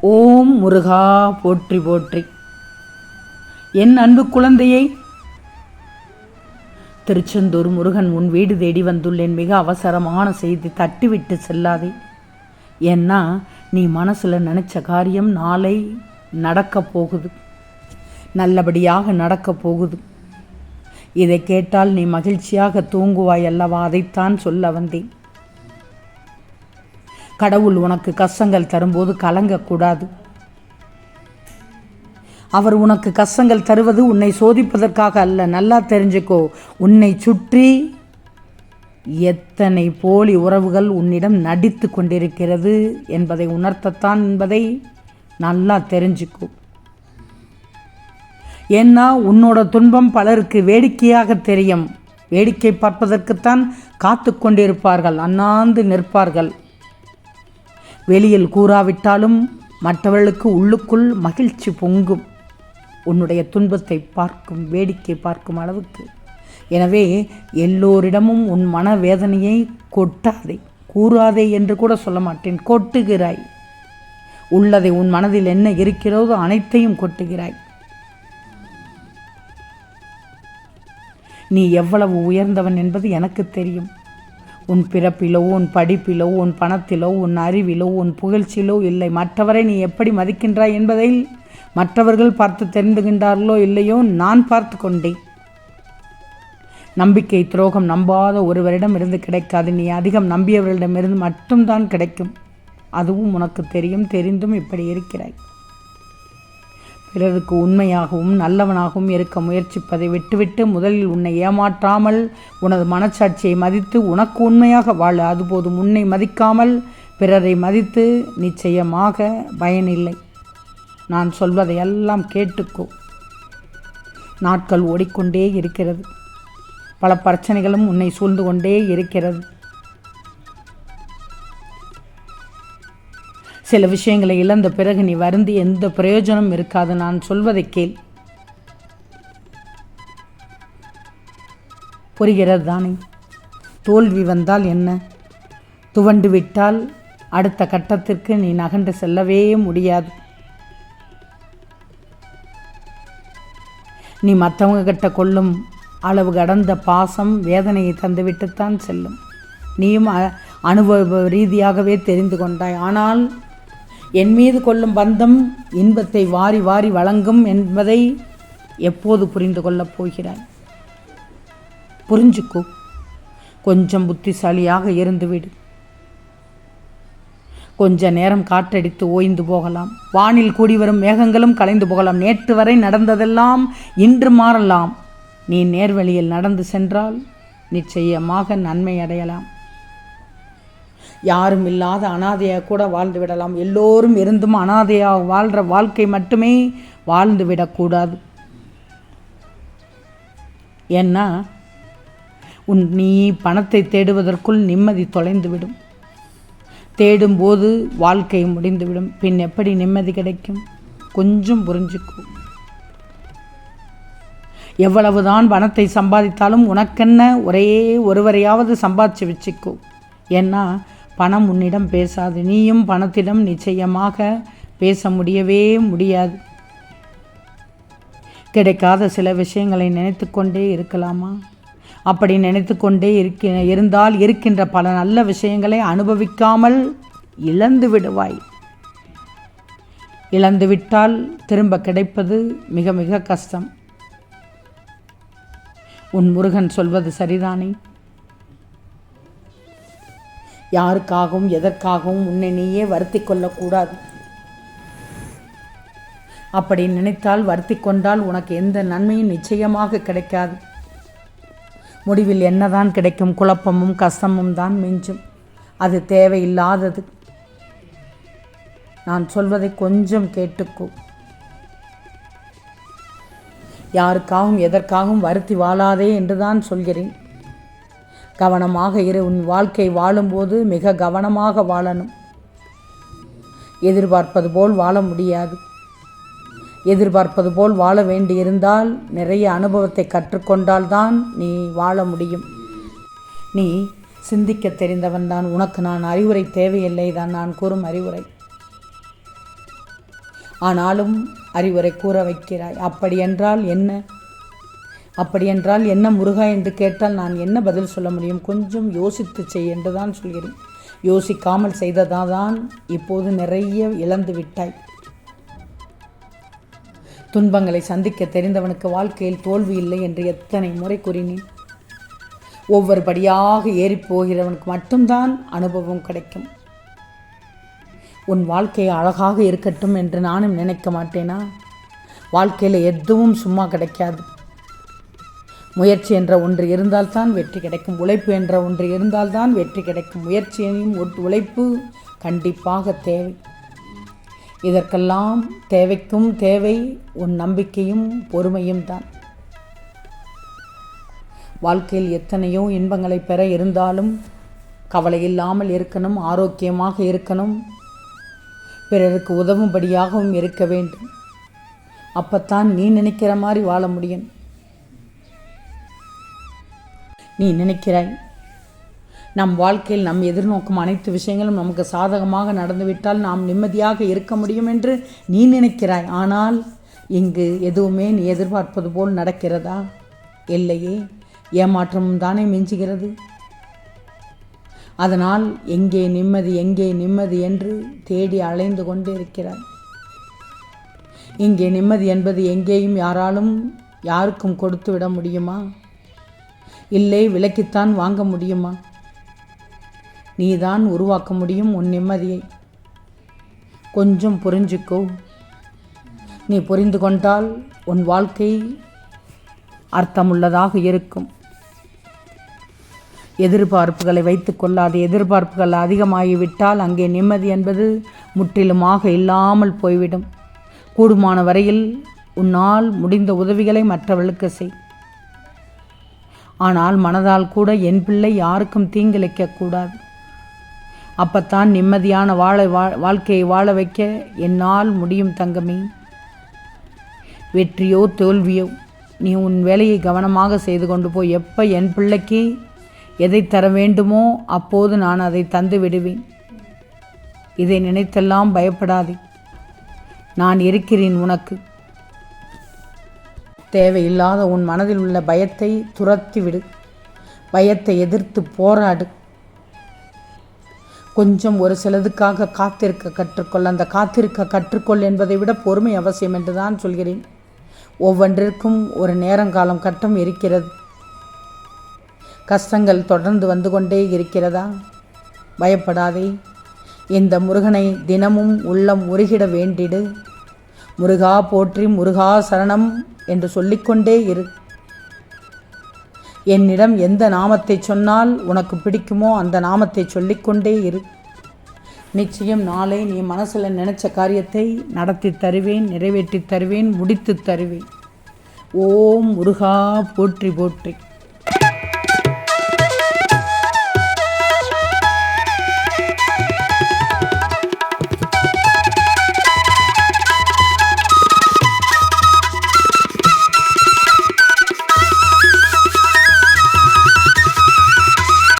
ஓம் முருகா போற்றி போற்றி. என் அன்பு குழந்தையை திருச்செந்தூர் முருகன் உன் வீடு தேடி வந்துள்ளேன். மிக அவசரமான செய்தி தட்டிவிட்டு செல்லாதே. ஏன்னா நீ மனசில் நினச்ச காரியம் நாளை நடக்கப் போகுது. நல்லபடியாக நடக்கப் போகுது. இதை கேட்டால் நீ மகிழ்ச்சியாக தூங்குவாய் அல்லவா? அதைத்தான் சொல்ல வந்தேன். கடவுள் உனக்கு கஷ்டங்கள் தரும்போது கலங்கக்கூடாது. அவர் உனக்கு கஷ்டங்கள் தருவது உன்னை சோதிப்பதற்காக அல்ல. நல்லா தெரிஞ்சுக்கோ உன்னை சுற்றி எத்தனை போலி உறவுகள் உன்னிடம் நடித்து கொண்டிருக்கிறது என்பதை உணர்த்தத்தான் என்பதை நல்லா தெரிஞ்சுக்கோ. ஏன்னா உன்னோட துன்பம் பலருக்கு வேடிக்கையாக தெரியும். வேடிக்கை பார்ப்பதற்குத்தான் காத்து கொண்டிருப்பார்கள் அண்ணாந்து நிற்பார்கள். வெளியில் கூறாவிட்டாலும் மற்றவர்களுக்கு உள்ளுக்குள் மகிழ்ச்சி பொங்கும். உன்னுடைய துன்பத்தை பார்க்கும் வேடிக்கை பார்க்கும் அளவுக்கு. எனவே எல்லோரிடமும் உன் மனவேதனையை கொட்டாதே கூறாதே என்று கூட சொல்ல மாட்டேன். கொட்டுகிறாய். உள்ளதை உன் மனதில் என்ன இருக்கிறதோ அனைத்தையும் கொட்டுகிறாய். நீ எவ்வளவு உயர்ந்தவன் என்பது எனக்கு தெரியும். உன் பிறப்பிலோ உன் படிப்பிலோ உன் பணத்திலோ உன் அறிவிலோ உன் புகழ்ச்சியிலோ இல்லை. மற்றவரை நீ எப்படி மதிக்கின்றாய் என்பதை மற்றவர்கள் பார்த்து தெரிந்துகின்றார்களோ இல்லையோ நான் பார்த்து கொண்டேன். நம்பிக்கை துரோகம் நம்பாத ஒருவரிடம் இருந்து கிடைக்காது. நீ அதிகம் நம்பியவர்களிடமிருந்து மட்டும்தான் கிடைக்கும். அதுவும் உனக்கு தெரியும் தெரிந்தும் இப்படி இருக்கிறாய். பிறருக்கு உண்மையாகவும் நல்லவனாகவும் இருக்க முயற்சிப்பதை விட்டுவிட்டு முதலில் உன்னை ஏமாற்றாமல் உனது மனச்சாட்சியை மதித்து உனக்கு உண்மையாக வாழ. அதுபோதும் உன்னை மதிக்காமல் பிறரை மதித்து நிச்சயமாக பயனில்லை. நான் சொல்வதையெல்லாம் கேட்டுக்கோ. நாட்கள் ஓடிக்கொண்டே இருக்கிறது. பல பிரச்சனைகளும் உன்னை சூழ்ந்து கொண்டே இருக்கிறது. சில விஷயங்களை இழந்த பிறகு நீ வருந்தி எந்த பிரயோஜனம் இருக்காது. நான் சொல்வதை கேள். புரிகிறது தானே? தோல்வி வந்தால் என்ன? துவண்டு விட்டால் அடுத்த கட்டத்திற்கு நீ நகண்டு செல்லவே முடியாது. நீ மற்றவங்க கிட்ட கொள்ளும் அளவு கடந்த பாசம் வேதனையை தந்துவிட்டுத்தான் செல்லும். நீயும் அனுபவ ரீதியாகவே தெரிந்து கொண்டாய். ஆனால் என் மீது கொள்ளும் பந்தம் இன்பத்தை வாரி வாரி வழங்கும் என்பதை எப்போது புரிந்து கொள்ளப் போகிறாய்? புரிஞ்சுக்கோ. கொஞ்சம் புத்திசாலியாக இருந்துவிடு. கொஞ்ச நேரம் காற்றடித்து ஓய்ந்து போகலாம். வானில் கூடி வரும் மேகங்களும் கலைந்து போகலாம். நேற்று வரை நடந்ததெல்லாம் இன்று மாறலாம். நீ நேர்வழியில் நடந்து சென்றால் நிச்சயமாக நன்மை அடையலாம். யாரும் இல்லாத அனாதையாக கூட வாழ்ந்து விடலாம். எல்லோரும் இருந்தும் அனாதையாக வாழ்கிற வாழ்க்கை மட்டுமே வாழ்ந்து விடக்கூடாது. ஏன்னா உன் நீ பணத்தை தேடுவதற்குள் நிம்மதி தொலைந்துவிடும் தேடும்போது வாழ்க்கை முடிந்துவிடும் பின் எப்படி நிம்மதி கிடைக்கும்? கொஞ்சம் புரிஞ்சுக்கும் எவ்வளவுதான் பணத்தை சம்பாதித்தாலும் உனக்கென்ன ஒரே ஒருவரையாவது சம்பாதிச்சு வச்சுக்கோ. ஏன்னா பணம் உன்னிடம் பேசாது. நீயும் பணத்திடம் நிச்சயமாக பேச முடியவே முடியாது. கிடைக்காத சில விஷயங்களை நினைத்துக்கொண்டே இருக்கலாமா? அப்படி நினைத்துக்கொண்டே இருக்க இருந்தால் இருக்கின்ற பல நல்ல விஷயங்களை அனுபவிக்காமல் இழந்து விடுவாய். இழந்துவிட்டால் திரும்ப கிடைப்பது மிக மிக கஷ்டம். உன் முருகன் சொல்வது சரிதானே? யாருக்காகவும் எதற்காகவும் உன்னை நீயே வருத்தி கொள்ளக்கூடாது. அப்படி நினைத்தால் வருத்தி கொண்டால் உனக்கு எந்த நன்மையும் நிச்சயமாக கிடைக்காது. முடிவில் என்னதான் கிடைக்கும்? குழப்பமும் கஷ்டமும் தான் மிஞ்சும். அது தேவையில்லாதது. நான் சொல்வதை கொஞ்சம் கேட்டுக்கோ. யாருக்காகவும் எதற்காகவும் வருத்தி வாழாதே என்றுதான் சொல்கிறேன். கவனமாக இரு. உன் வாழ்க்கை வாழும்போது மிக கவனமாக வாழணும். எதிர்பார்ப்பது போல் வாழ முடியாது. எதிர்பார்ப்பது போல் வாழ வேண்டியிருந்தால் நிறைய அனுபவத்தை கற்றுக்கொண்டால்தான் நீ வாழ முடியும். நீ சிந்திக்க தெரிந்தவன் தான். உனக்கு நான் அறிவுரை தேவையில்லை தான். நான் கூறும் அறிவுரை. ஆனாலும் அறிவுரை கூற வைக்கிறாய். அப்படியென்றால் என்ன? அப்படியென்றால் என்ன முருகா என்று கேட்டால் நான் என்ன பதில் சொல்ல முடியும்? கொஞ்சம் யோசித்து செய் என்று தான் சொல்கிறேன். யோசிக்காமல் செய்ததாதான் இப்போது நிறைய இழந்து விட்டாய். துன்பங்களை சந்திக்க தெரிந்தவனுக்கு வாழ்க்கையில் தோல்வி இல்லை என்று எத்தனை முறை கூறினேன். ஒவ்வொரு படியாக ஏறிப்போகிறவனுக்கு மட்டும்தான் அனுபவம் கிடைக்கும். உன் வாழ்க்கை அழகாக இருக்கட்டும் என்று நானும் நினைக்க மாட்டேனா? வாழ்க்கையில் எதுவும் சும்மா கிடைக்காது. முயற்சி என்ற ஒன்று இருந்தால்தான் வெற்றி கிடைக்கும். உழைப்பு என்ற ஒன்று இருந்தால்தான் வெற்றி கிடைக்கும். முயற்சியையும் உழைப்பு கண்டிப்பாக தேவை. இதற்கெல்லாம் தேவைக்கும் தேவை உன் நம்பிக்கையும் பொறுமையும் தான். வாழ்க்கையில் எத்தனையோ இன்பங்களை பெற இருந்தாலும் கவலை இல்லாமல் இருக்கணும் ஆரோக்கியமாக இருக்கணும். பிறருக்கு உதவும்படியாகவும் இருக்க வேண்டும். அப்பத்தான் நீ நினைக்கிற மாதிரி வாழ முடியும். நீ நினைக்கிறாய்? நம் வாழ்க்கையில் நம் எதிர்நோக்கும் அனைத்து விஷயங்களும் நமக்கு சாதகமாக நடந்துவிட்டால் நாம் நிம்மதியாக இருக்க முடியும் என்று நீ நினைக்கிறாய். ஆனால் இங்கு எதுவுமே நீ எதிர்பார்ப்பது போல் நடக்கிறதா? இல்லையே ஏமாற்றமும் தானே மிஞ்சுகிறது. அதனால் எங்கே நிம்மதி எங்கே நிம்மதி என்று தேடி அலைந்து கொண்டு இருக்கிறாய். இங்கே நிம்மதி என்பது எங்கேயும் யாராலும் யாருக்கும் கொடுத்து விட முடியுமா? இல்லை விலைக்குத்தான் வாங்க முடியுமா? நீதான் உருவாக்க முடியும் உன் நிம்மதியை. கொஞ்சம் புரிஞ்சுக்கோ. நீ புரிந்து கொண்டால் உன் வாழ்க்கை அர்த்தமுள்ளதாக இருக்கும். எதிர்பார்ப்புகளை வைத்துக் கொள்ளாது. எதிர்பார்ப்புகள் அதிகமாகிவிட்டால் அங்கே நிம்மதி என்பது முற்றிலுமாக இல்லாமல் போய்விடும். கூடுமான வரையில் உன்னால் முடிந்த உதவிகளை மற்றவர்களுக்கு செய். ஆனால் மனதால் கூட என் பிள்ளை யாருக்கும் தீங்கிழைக்கக்கூடாது அப்பத்தான் நிம்மதியான வாழ வா- வாழ்க்கையை வாழ வைக்க என்னால் முடியும் தங்கமே. வெற்றியோ தோல்வியோ நீ உன் வேலையை கவனமாக செய்து கொண்டு போய் எப்போ என் பிள்ளைக்கு எதை தர வேண்டுமோ அப்போது நான் அதை தந்து விடுவேன். இதை நினைத்தெல்லாம் பயப்படாதே. நான் இருக்கிறேன் உனக்கு. தேவையில்லாத உன் மனதில் உள்ள பயத்தை துரத்தி விடு பயத்தை எதிர்த்து போராடு. கொஞ்சம் ஒரு சிலதுக்காக காத்திருக்க கற்றுக்கொள். அந்த காத்திருக்க கற்றுக்கொள் என்பதை விட பொறுமை அவசியம் என்று தான் சொல்கிறேன். ஒவ்வொன்றிற்கும் ஒரு நேரங்காலம் கட்டம் இருக்கிறது. கஷ்டங்கள் தொடர்ந்து வந்து கொண்டே இருக்கிறதா? பயப்படாதே. இந்த முருகனை தினமும் உள்ளம் உருகிட வேண்டிடு. முருகா போற்றி முருகா சரணம். என்று சொல்லிக்கொண்டே இரு. என்னிடம் எந்த நாமத்தை சொன்னால் உனக்கு பிடிக்குமோ அந்த நாமத்தை சொல்லிக்கொண்டே இரு. நிச்சயம் நாளை நீ மனசில் நினைச்ச காரியத்தை நடத்தி தருவேன் நிறைவேற்றி தருவேன் முடித்து தருவேன். ஓம் முருகா போற்றி போற்றி.